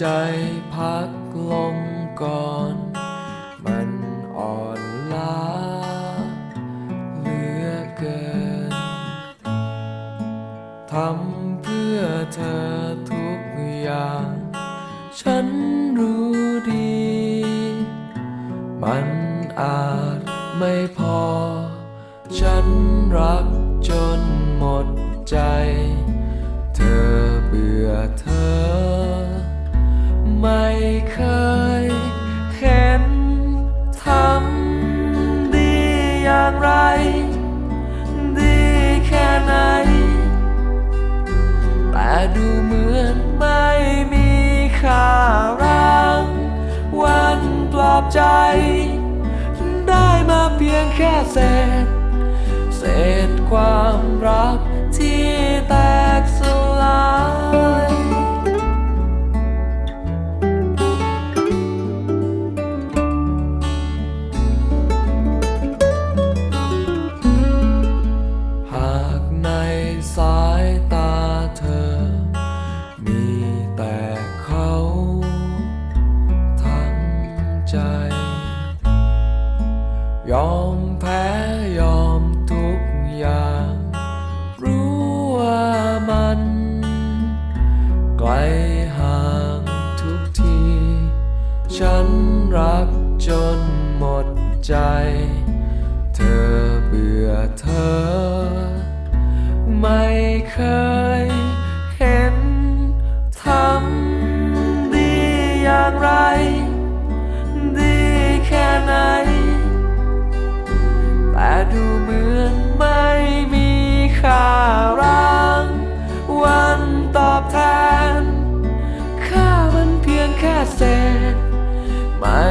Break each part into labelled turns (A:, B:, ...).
A: ใจพักลงก่อน มันอ่อนล้าเหลือเกิน ทำเพื่อเธอทุกอย่าง ฉันรู้ดี มันอาจไม่พอ ฉันรักจนหมดใจ เธอเบื่อเธอ เคยเห็นทำดีอย่างไร ดีแค่ไหน แต่ดูเหมือนไม่มีค่ารางวันปลอบใจ ได้มาเพียงแค่เศษ ยอมแพ้ยอมทุกอย่าง รู้ว่ามัน ไกลห่างทุกที ฉันรักจนหมดใจ เธอเบื่อเธอ ไม่เคย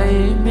A: ไ